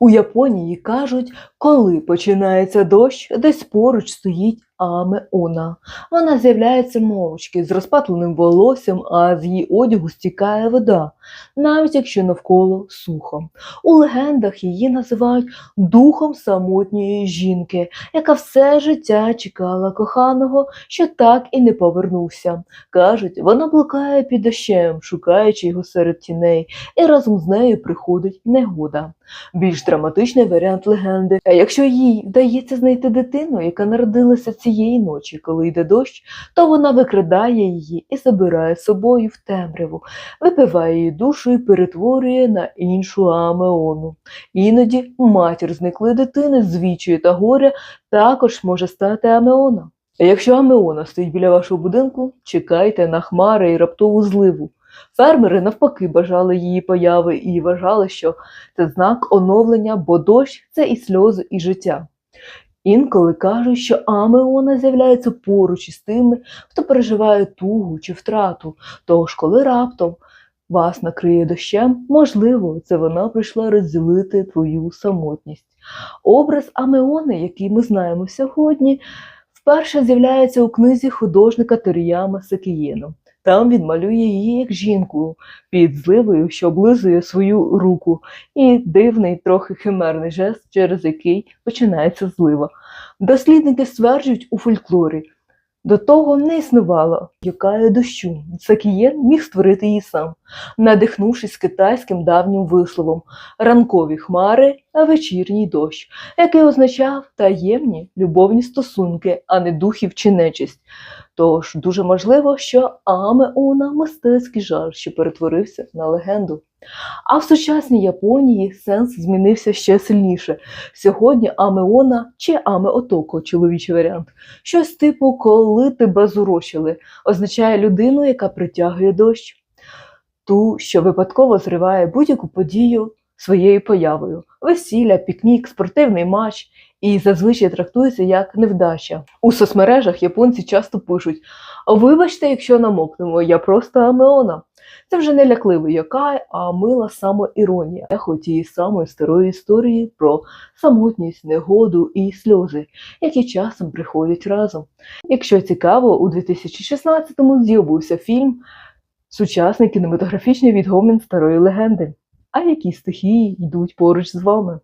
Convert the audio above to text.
У Японії кажуть, коли починається дощ, десь поруч стоїть Амеона. Вона з'являється мовчки з розпатленим волоссям, а з її одягу стікає вода, навіть якщо навколо сухо. У легендах її називають духом самотньої жінки, яка все життя чекала коханого, що так і не повернувся. Кажуть, вона блукає під дощем, шукаючи його серед тіней, і разом з нею приходить негода. Більш драматичний варіант легенди. Якщо їй вдається знайти дитину, яка народилася цієї ночі, коли йде дощ, то вона викрадає її і забирає з собою в темряву, випиває її душу і перетворює на іншу Амеону. Іноді матір зниклої дитини з вічою та горя також може стати Амеона. А якщо Амеона стоїть біля вашого будинку, чекайте на хмари і раптову зливу. Фермери навпаки бажали її появи і вважали, що це знак оновлення, бо дощ це і сльози, і життя. Інколи кажуть, що Амеона з'являється поруч із тими, хто переживає тугу чи втрату. Тож, коли раптом вас накриє дощем, можливо, це вона прийшла розділити твою самотність. Образ Амеони, який ми знаємо сьогодні, вперше з'являється у книзі художника Торіяма Сакієна. Там він малює її як жінку під зливою, що облизує свою руку, і дивний, трохи химерний жест, через який починається злива. Дослідники стверджують у фольклорі. До того не існувало якає дощу. Сакієн міг створити її сам, надихнувшись китайським давнім висловом ранкові хмари, а вечірній дощ, який означав таємні любовні стосунки, а не духів чи нечисть. Тож дуже можливо, що Амеона мистецький жар, що перетворився на легенду. А в сучасній Японії сенс змінився ще сильніше. Сьогодні Амеона чи Амеотоко, чоловічий варіант, щось типу, коли тебе зурочили, означає людину, яка притягує дощ, ту, що випадково зриває будь-яку подію своєю появою: весілля, пікнік, спортивний матч. І зазвичай трактується як невдача. У соцмережах японці часто пишуть: Вибачте, якщо намокнемо, я просто Амеона. Це вже не лякливий якай, а мила самоіронія, ехо тієї самої старої історії про самотність, негоду і сльози, які часом приходять разом. Якщо цікаво, у 2016-му з'явився фільм Сучасний кінематографічний відгомін старої легенди. А які стихії йдуть поруч з вами?